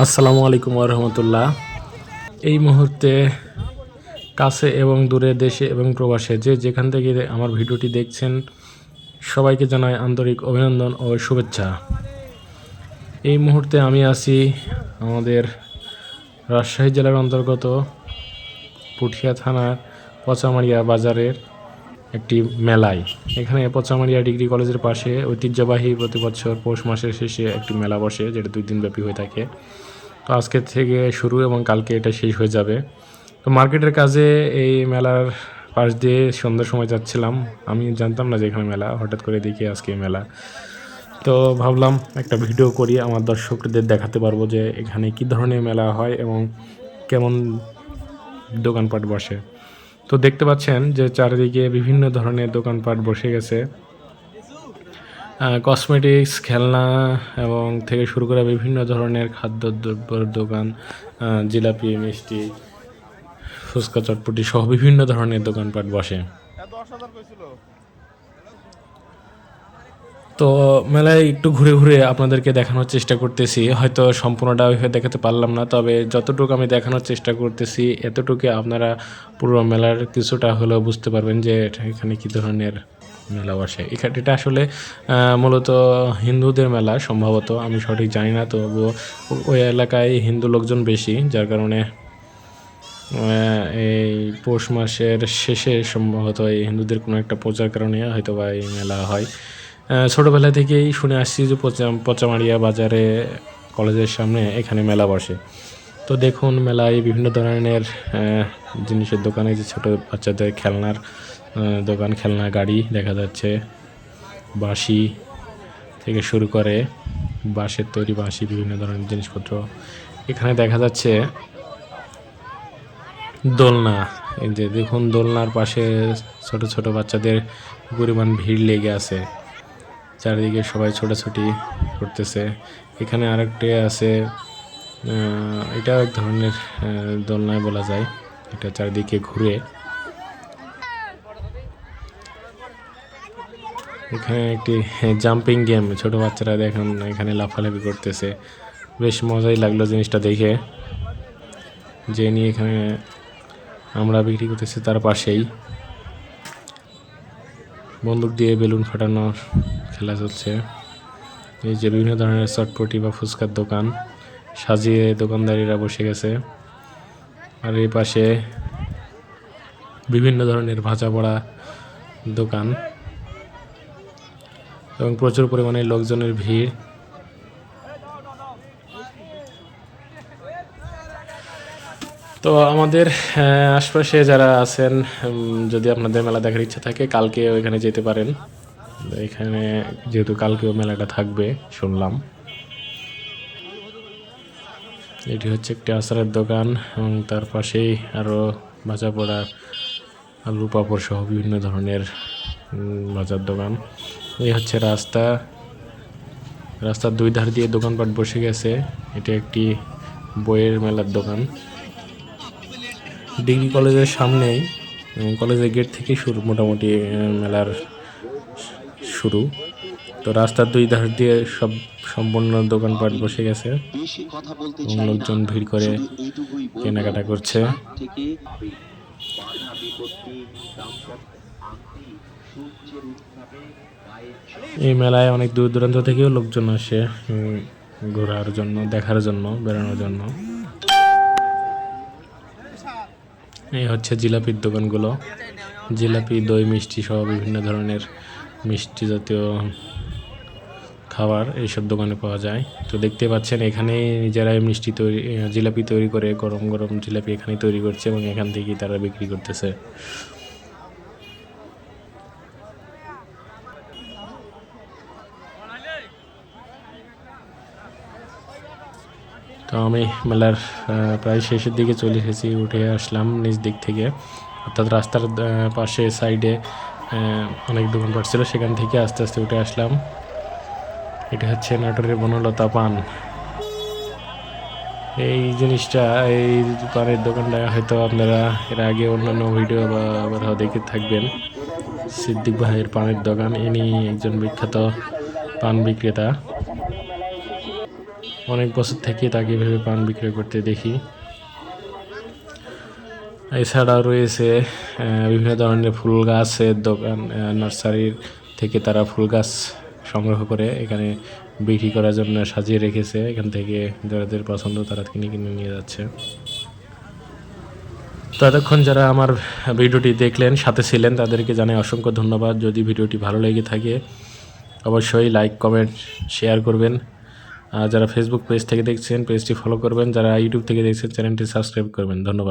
আসসালামু আলাইকুম রহমতুল্লাহ। এই মুহূর্তে কাছে এবং দূরে দেশে এবং প্রবাসে যে যেখান থেকে আমার ভিডিওটি দেখছেন, সবাইকে জানাই আন্তরিক অভিনন্দন ও শুভেচ্ছা। এই মুহূর্তে আমি আছি আমাদের রাজশাহী জেলার অন্তর্গত পুঠিয়া থানার পচামারিয়া বাজারের একটি মেলায়। এখানে পচামারিয়া ডিগ্রি কলেজের পাশে ঐতিহ্যবাহী প্রতি বছর পৌষ মাসের শেষে একটি মেলা বসে, যেটা দুই দিন ব্যাপী হয়ে থাকে। তো আজকে থেকে শুরু এবং কালকে এটা শেষ হয়ে যাবে। তো মার্কেটের কাজে এই মেলার পাশ দিয়ে সন্ধ্যার সময় যাচ্ছিলাম। আমি জানতাম না যে এখানে মেলা, হঠাৎ করে দেখি আজকে মেলা। তো ভাবলাম একটা ভিডিও করি, আমার দর্শকদের দেখাতে পারব যে এখানে কি ধরনের মেলা হয় এবং কেমন দোকানপাট বসে। তো দেখতে পাচ্ছেন যে চারিদিকে বিভিন্ন ধরনের দোকানপাট বসে গেছে। কসমেটিক্স খেলনা এবং থেকে শুরু করে বিভিন্ন ধরনের খাদ্য খাদ্যদ্রব্যের দোকান জিলাপি, মিষ্টি, ফুচকা, চটপটি সহ বিভিন্ন ধরনের দোকানপাট বসে। তো মেলায় একটু ঘুরে ঘুরে আপনাদেরকে দেখানোর চেষ্টা করতেছি। হয়তো সম্পূর্ণটা ওইভাবে দেখাতে পারলাম না, তবে যতটুকু আমি দেখানোর চেষ্টা করতেছি, এতটুকু আপনারা পুরো মেলার কিছুটা হলেও বুঝতে পারবেন যে এখানে কী ধরনের মেলা বসে। এখানে এটা আসলে মূলত হিন্দুদের মেলা সম্ভবত, আমি সঠিক জানি না, তবুও ওই এলাকায় হিন্দু লোকজন বেশি, যার কারণে এই পৌষ মাসের শেষে সম্ভবত এই হিন্দুদের কোনো একটা পূজার কারণে হয়তো বা এই মেলা হয়। ছোটবেলা থেকেই শুনে আসছি যে পচা পচামারিয়া বাজারে, কলেজের সামনে এখানে মেলা বসে। তো দেখুন, মেলায় বিভিন্ন ধরনের জিনিসের দোকানে যে ছোট বাচ্চাদের খেলনার দোকান খেলনা গাড়ি দেখা যাচ্ছে। বাঁশি থেকে শুরু করে বাঁশের তৈরি বাঁশি, বিভিন্ন ধরনের জিনিসপত্র। এখানে দেখা যাচ্ছে দোলনা। এই যে দেখুন, দোলনার পাশে ছোট ছোট বাচ্চাদের পরিমাণ ভিড় লেগে আছে। চারিদিকে সবাই ছোটাছুটি করতেছে। এখানে আরেকটি আছে এটাও এক ধরনের দোলনায় বলা যায়। এটা চারিদিকে ঘুরে। এখানে একটি জাম্পিং গেম ছোট বাচ্চারা দেখুন এখানে লাফালাফি করতেছে। বেশ মজাই লাগল জিনিসটা দেখে। যে নিয়ে এখানে আমরা বিক্রি করতেছি তার পাশেই। বন্দুক দিয়ে বেলুন ফাটানোর খেলা চলছে। এই যে বিভিন্ন ধরনের চটপটি বা ফুচকার দোকান, সাজিয়ে দোকানদারিরা বসে গেছে। আর এই পাশে বিভিন্ন ধরনের ভাজা পড়া দোকান। এবং প্রচুর পরিমাণে লোকজনের ভিড়। তো আমাদের আশপাশে যারা আছেন যদি আপনাদের মেলা দেখার ইচ্ছা থাকে কালকে ওইখানে যেতে পারেন। এখানে যেহেতু কালকেও মেলাটা থাকবে, শুনলাম। এটি হচ্ছে একটি আচারের দোকান, এবং তার পাশেই আরও ভাজা পোড়া আলু পাপড় সহ বিভিন্ন ধরনের ভাজার দোকান। এই হচ্ছে রাস্তা। রাস্তার দুই ধার দিয়ে দোকানপাট বসে গেছে। এটি একটি বইয়ের মেলার দোকান। ডিগ্রি কলেজের সামনেই কলেজের গেট থেকেই শুরু মোটামুটি মেলার শুরু। তো রাস্তার দুই ধার দিয়ে সব সম্পূর্ণ দোকানপাট বসে গেছে। লোকজন ভিড় করে কেনাকাটা করছে। থেকে এই মেলায় অনেক দূর দূরান্ত থেকেও লোকজন আসে ঘোরার জন্য দেখার জন্য বেড়ানোর জন্য। এই হচ্ছে জিলাপির দোকানগুলো। জিলাপি, দই, মিষ্টি সহ বিভিন্ন ধরনের মিষ্টি জাতীয় খাবার এইসব দোকানে পাওয়া যায়। তো দেখতে পাচ্ছেন এখানে নিজেরাই মিষ্টি তৈরি, জিলাপি তৈরি করে গরম গরম জিলাপি এখানেই তৈরি করছে এবং এখান থেকেই তারা বিক্রি করতেছে। তো আমি মেলার প্রায় শেষের দিকে চলে এসেছি, উঠে আসলাম নিজ দিক থেকে। অর্থাৎ রাস্তার পাশে সাইডে অনেক দোকানপাট ছিল, সেখান থেকে আস্তে আস্তে উঠে আসলাম। এটা হচ্ছে নাটোরের বনলতা পান। এই জিনিসটা, এই পানের দোকানটা হয়তো আপনারা এর আগে অন্যান্য ভিডিও বা আবার দেখে থাকবেন। সিদ্দিক ভাইয়ের পানের দোকান, ইনি একজন বিখ্যাত পান বিক্রেতা। অনেক বছর থেকে তাকে ভেবে পান বিক্রয় করতে দেখি। এছাড়াও রয়েছে বিভিন্ন ধরনের ফুল গাছের দোকান নার্সারির থেকে তারা ফুল গাছ সংগ্রহ করে এখানে বিক্রি করার জন্য সাজিয়ে রেখেছে। এখান থেকে যাদের পছন্দ তারা কিনে কিনে নিয়ে যাচ্ছে। ততক্ষণ যারা আমার ভিডিওটি দেখলেন, সাথে ছিলেন, তাদেরকে জানাই অসংখ্য ধন্যবাদ। যদি ভিডিওটি ভালো লেগে থাকে, অবশ্যই লাইক কমেন্ট শেয়ার করবেন। আর যারা ফেসবুক পেজ থেকে দেখছেন পেজটি ফলো করবেন। যারা ইউটিউব থেকে দেখছেন চ্যানেলটি সাবস্ক্রাইব করবেন। ধন্যবাদ।